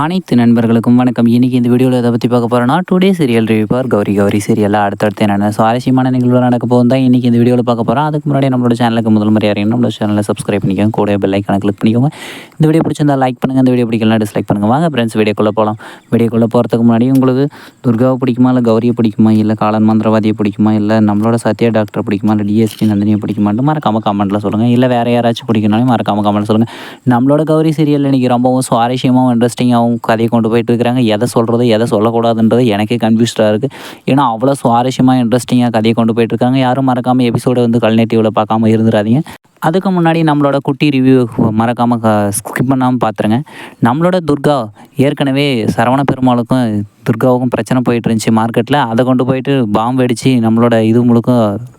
அனைத்து நண்பர்களுக்கும் வணக்கம். இன்றைக்கி இந்த வீடியோவில் எதை பற்றி பார்க்க போகிறோன்னா today serial review for Gauri Gauri சீரியலில் அடுத்தடுத்து என்னென்ன சுவாரஸ்யமான நிகழ்வு நடக்க போகும் தான் இன்றைக்கி இந்த வீடியோவில் பார்க்க போகிறோம் அதுக்கு முன்னாடி நம்மளோட சேனலுக்கு முதல் முறையாக யாரையும் நம்மளோட சேனலை சப்ஸ்கிரைப் பண்ணிக்கோங்க. கூட பெல் ஐக்கான கிளிக் பண்ணிக்கோங்க. இந்த வீடியோ பிடிச்சிருந்தா லைக் பண்ணுங்கள் இந்த வீடியோ பிடிக்கலாம் டிஸ்லைக் பண்ணுங்கள் வாங்க ஃப்ரெண்ட்ஸ் வீடியோக்குள்ளே போகலாம் வீடியோக்குள்ளே போகிறதுக்கு முன்னாடி உங்களுக்கு துர்காவை பிடிக்குமா இல்லை கௌரியை பிடிக்குமா இல்லை காலன் மந்திரவாதியை பிடிக்குமா இல்லை நம்மளோட சத்யா டாக்டரை பிடிக்குமா இல்லை டிஎஸ்பி நந்தினியை பிடிக்குமான்னு மறக்காம கமெண்ட்டில் சொல்லுங்கள் இல்லை வேறு யாராச்சும் பிடிக்கணும்னாலும் மறக்காம கமெண்ட் சொல்லுங்கள் நம்மளோட கௌரி சீரியல் இன்றைக்கி ரொம்பவும் சுவாரஸ்யமாகவும் இன்ட்ரெஸ்டிங்காகவும் கதையை கொண்டு போயிட்டு இருக்கிறாங்க எதை சொல்கிறது எதை சொல்லக்கூடாதுன்றது எனக்கே கன்ஃபியூஸ்டாக இருக்குது ஏன்னா அவ்வளோ சுவாரஸ்யமாக இன்ட்ரெஸ்டிங்காக கதையை கொண்டு போயிட்டு இருக்காங்க யாரும் மறக்காமல் எபிசோடை வந்து கல்நெட்டிவில் பார்க்காம இருந்துடாதீங்க அதுக்கு முன்னாடி நம்மளோட குட்டி ரிவ்யூ மறக்காமல் ஸ்கிப் பண்ணாமல் பார்த்துருங்க நம்மளோட துர்கா ஏற்கனவே சரவண பெருமாளுக்கும் துர்காவுக்கும் பிரச்சனை போயிட்டு இருந்துச்சு மார்க்கெட்டில் அதை கொண்டு போயிட்டு பாம்பு வெடித்து நம்மளோட இது முழுக்க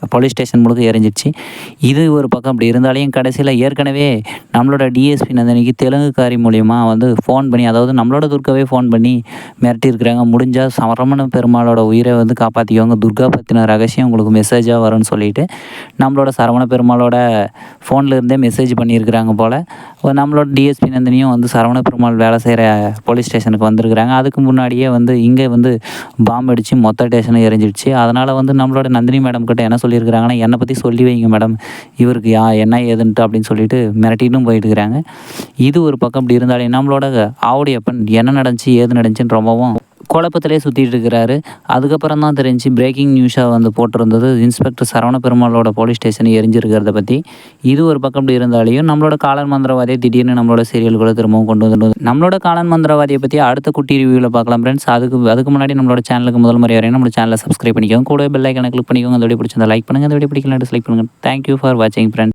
போலீஸ் ஸ்டேஷன் முழுக்க எரிஞ்சிடுச்சு இது ஒரு பக்கம் அப்படி இருந்தாலையும் கடைசியில் ஏற்கனவே நம்மளோட டிஎஸ்பி நந்தினிக்கு தெலுங்குக்காரி மூலிமா வந்து ஃபோன் பண்ணி அதாவது நம்மளோட துர்காவே ஃபோன் பண்ணி மிரட்டியிருக்கிறாங்க. முடிஞ்சால் சரவண பெருமாளோட உயிரை வந்து காப்பாற்றிக்கோங்க துர்கா பற்றின ரகசியம் உங்களுக்கு மெசேஜாக வரும்னு சொல்லிட்டு நம்மளோட சரவண பெருமாளோட ஃபோனில் இருந்தே மெசேஜ் பண்ணியிருக்கிறாங்க போல். நம்மளோட டிஎஸ்பி நந்தினியும் வந்து சரவண பெருமாள் வேலை செய்கிற போலீஸ் ஸ்டேஷனுக்கு வந்திருக்கிறாங்க. அதுக்கு முன்னாடியே வந்து இங்கே வந்து பாம்பு அடித்து மொத்த ஸ்டேஷனும் எரிஞ்சிடுச்சு. அதனால் வந்து நம்மளோட நந்தினி மேடம் கிட்ட என்ன சொல்லியிருக்கிறாங்கன்னா என்னை பற்றி சொல்லி வைங்க மேடம் இவருக்கு யா என்ன ஏதுன்ட்டு அப்படின்னு சொல்லிட்டு மிரட்டிட்டும் போயிட்டுருக்கிறாங்க. இது ஒரு பக்கம் இப்படி இருந்தாலே நம்மளோட ஆவுடையப்பன் என்ன நடந்துச்சு ஏது நடந்துச்சுன்னு ரொம்பவும் குழப்பத்திலே சுற்றிட்டு இருக்கிறாரு. அதுக்கப்புறம் தான் தெரிஞ்சு பிரேக்கிங் நியூஸாக வந்து போட்டிருந்தது. இன்ஸ்பெக்டர் சரவண பெருமாளோட போலீஸ் ஸ்டேஷன் எரிஞ்சிருக்கிறத பற்றி இது ஒரு பக்கம் இப்படி இருந்தாலையும் நம்மளோட காலன் மந்திரவாதியை திடீர்னு நம்மளோட சீரியல்களை திரும்பவும் கொண்டு வந்து நம்மளோட காலன் மந்திரவாதியை பற்றி அடுத்த குட்டி ரிவியூவில் பார்க்கலாம் ஃப்ரெண்ட்ஸ் அதுக்கு அதுக்கு முன்னாடி நம்மளோட சேனலுக்கு முதல் முறை வரையும் நம்மளோட சேனலை சப்ஸ்கிரைப் பண்ணிக்கோங்க. கூட பெல் ஐக்கனை கிளிக் பண்ணிக்கோங்க. அந்த வீடியோ பிடிச்சிருந்தா லைக் பண்ணுங்கள் அந்த வீடியோ பிடிக்கலாம் டிஸ்லைக் பண்ணுங்கள் தேங்க்யூ ஃபார் வாட்சிங் ஃப்ரெண்ட்ஸ்